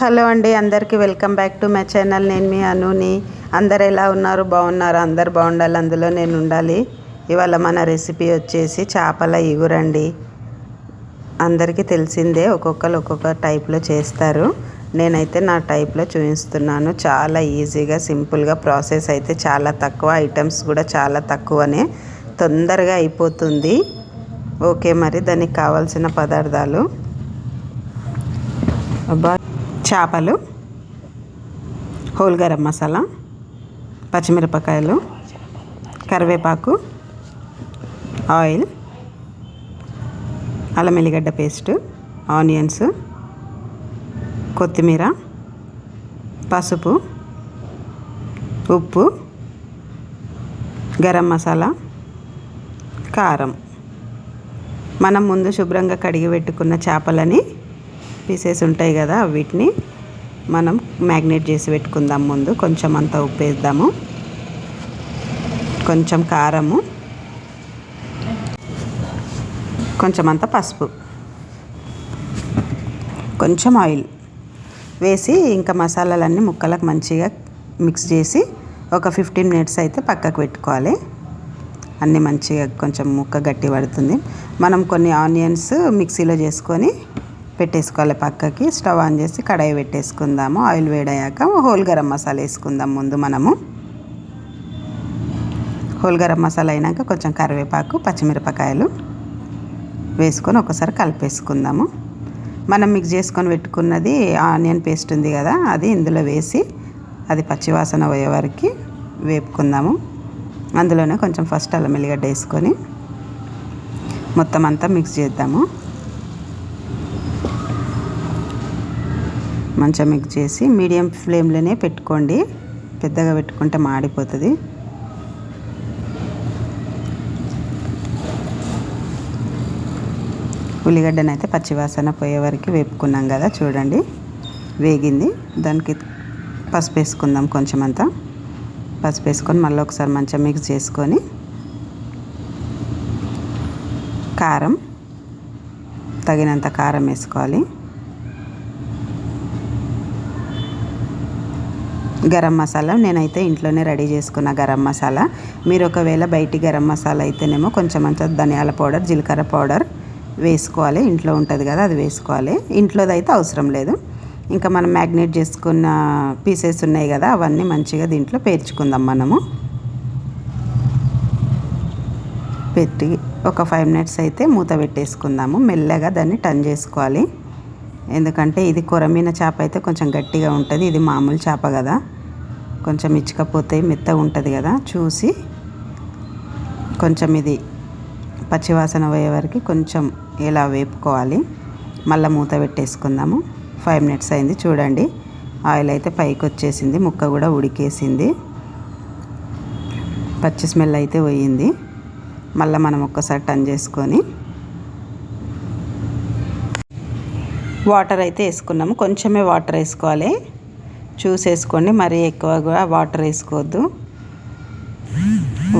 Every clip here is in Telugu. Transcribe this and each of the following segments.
హలో అండి అందరికీ welcome back to my channel. నేను మీ అనుని. అందరు ఎలా ఉన్నారు? బాగున్నారు? అందరు బాగుండాలి. అందులో నేను ఉండాలి. ఇవాళ మన రెసిపీ వచ్చేసి చేపల ఇగురండి అందరికీ తెలిసిందే ఒక్కొక్కరు ఒక్కొక్క టైప్లో చేస్తారు. నేనైతే నా టైప్లో చూపిస్తున్నాను. చాలా ఈజీగా సింపుల్గా ప్రాసెస్ అయితే చాలా తక్కువ. ఐటమ్స్ కూడా చాలా తక్కువనే. తొందరగా అయిపోతుంది. ఓకే మరి దానికి కావాల్సిన పదార్థాలు. అబ్బా చేపలు హోల్ గరం మసాలా పచ్చిమిరపకాయలు కరివేపాకు ఆయిల్ అల్లం ఎల్లిగడ్డ పేస్టు ఆనియన్స్ కొత్తిమీర పసుపు ఉప్పు గరం మసాలా కారం. మనం ముందు శుభ్రంగా కడిగి పెట్టుకున్న చేపలని పీసెస్ ఉంటాయి కదా వీటిని మనం మ్యాగ్నేట్ చేసి పెట్టుకుందాం ముందు. కొంచెం అంత ఉప్పు వేద్దాము కొంచెం కారము. కొంచెం అంత పసుపు. కొంచెం ఆయిల్ వేసి ఇంకా మసాలాలన్నీ ముక్కలకు మంచిగా మిక్స్ చేసి ఒక ఫిఫ్టీన్ మినిట్స్ అయితే పక్కకు పెట్టుకోవాలి. అన్నీ మంచిగా కొంచెం ముక్క గట్టి పడుతుంది. మనం కొన్ని ఆనియన్స్ మిక్సీలో చేసుకొని పెట్టేసుకోవాలి పక్కకి. స్టవ్ ఆన్ చేసి కడాయి పెట్టేసుకుందాము. ఆయిల్ వేడయ్యాక హోల్ గరం మసాలా వేసుకుందాం ముందు మనము. హోల్ గరం మసాలా అయినాక కొంచెం కరివేపాకు పచ్చిమిరపకాయలు వేసుకొని ఒకసారి కలిపేసుకుందాము. మనం మిక్స్ చేసుకొని పెట్టుకున్నది ఆనియన్ పేస్ట్ ఉంది కదా అది ఇందులో వేసి అది పచ్చివాసన పోయే వరకు వేపుకుందాము. అందులోనే కొంచెం ఫస్ట్ అల్లం ఎల్లిగడ్డ వేసుకొని మొత్తం అంతా మిక్స్ చేద్దాము. మంచిగా మిక్స్ చేసి మీడియం ఫ్లేమ్లోనే పెట్టుకోండి. పెద్దగా పెట్టుకుంటే మాడిపోతుంది. ఉల్లిగడ్డను అయితే పచ్చివాసన పోయే వరకు వేపుకున్నాం కదా చూడండి. వేగింది. దానికి పసుపు వేసుకుందాం కొంచెం అంతా పసుపు వేసుకొని మళ్ళీ ఒకసారి మంచిగా మిక్స్ చేసుకొని కారం తగినంత కారం వేసుకోవాలి. గరం మసాలా నేనైతే ఇంట్లోనే రెడీ చేసుకున్న గరం మసాలా. మీరు ఒకవేళ బయటి గరం మసాలా అయితేనేమో కొంచెం అంత ధనియాల పౌడర్ జీలకర్ర పౌడర్ వేసుకోవాలి. ఇంట్లో ఉంటుంది కదా అది వేసుకోవాలి. ఇంట్లోది అయితే అవసరం లేదు. ఇంకా మనం మ్యాగ్నేట్ చేసుకున్న పీసెస్ ఉన్నాయి కదా అవన్నీ మంచిగా దీంట్లో పేర్చుకుందాం మనము. పెట్టి ఒక ఫైవ్ మినిట్స్ అయితే మూత పెట్టేసుకుందాము. మెల్లగా దాన్ని టర్న్ చేసుకోవాలి. ఎందుకంటే ఇది కొరమీన చేప అయితే కొంచెం గట్టిగా ఉంటుంది. ఇది మామూలు చేప కదా. కొంచెం ఇచ్చకపోతే మెత్తగా ఉంటుంది కదా చూసి కొంచెం ఇది పచ్చివాసన పోయే వరకు కొంచెం ఇలా వేపుకోవాలి. మళ్ళీ మూత పెట్టేసుకుందాము. ఫైవ్ మినిట్స్ అయింది చూడండి. ఆయిల్ అయితే పైకి వచ్చేసింది ముక్క కూడా ఉడికేసింది. పచ్చి స్మెల్ అయితే పోయింది. మళ్ళీ మనం ఒక్కసారి టన్ చేసుకొని వాటర్ అయితే వేసుకున్నాము. కొంచెమే వాటర్ వేసుకోవాలి. చూసేసుకోండి. మరీ ఎక్కువగా వాటర్ వేసుకోవద్దు.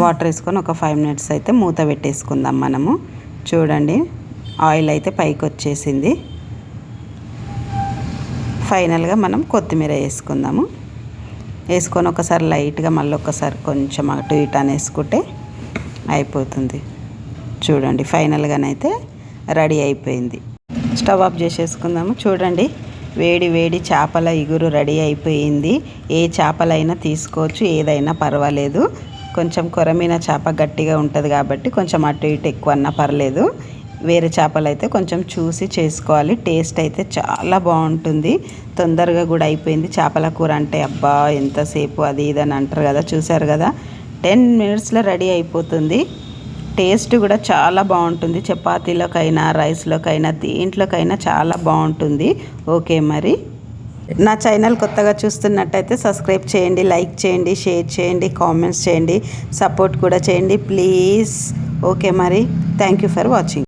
వాటర్ వేసుకొని ఒక ఫైవ్ మినిట్స్ అయితే మూత పెట్టేసుకుందాం మనము. చూడండి ఆయిల్ అయితే పైకి వచ్చేసింది. ఫైనల్గా మనం కొత్తిమీర వేసుకుందాము. వేసుకొని ఒకసారి లైట్గా మళ్ళీ ఒకసారి కొంచెం అటు ఇటు అనేసుకుంటే వేసుకుంటే అయిపోతుంది. చూడండి ఫైనల్గానైతే రెడీ అయిపోయింది. స్టవ్ ఆఫ్ చేసేసుకుందాము. చూడండి వేడి వేడి చేపల ఇగురు రెడీ అయిపోయింది. ఏ చేపలైనా తీసుకోవచ్చు ఏదైనా పర్వాలేదు. కొంచెం కొరమైన చేప గట్టిగా ఉంటుంది కాబట్టి కొంచెం అటు ఇటు ఎక్కువ అన్నా పర్లేదు. వేరే చేపలు అయితే కొంచెం చూసి చేసుకోవాలి. టేస్ట్ అయితే చాలా బాగుంటుంది. తొందరగా కూడా అయిపోయింది. చేపల కూర అంటే అబ్బా ఎంతసేపు అది ఇది అని అంటారు కదా చూశారు కదా? టెన్ మినిట్స్లో రెడీ అయిపోతుంది. టేస్ట్ కూడా చాలా బాగుంటుంది. చపాతీలోకైనా రైస్లోకైనా దేంట్లోకైనా చాలా బాగుంటుంది. ఓకే మరి. నా ఛానల్ కొత్తగా చూస్తున్నట్టయితే సబ్స్క్రైబ్ చేయండి లైక్ చేయండి షేర్ చేయండి కామెంట్స్ చేయండి సపోర్ట్ కూడా చేయండి ప్లీజ్. ఓకే మరి. Thank you for watching.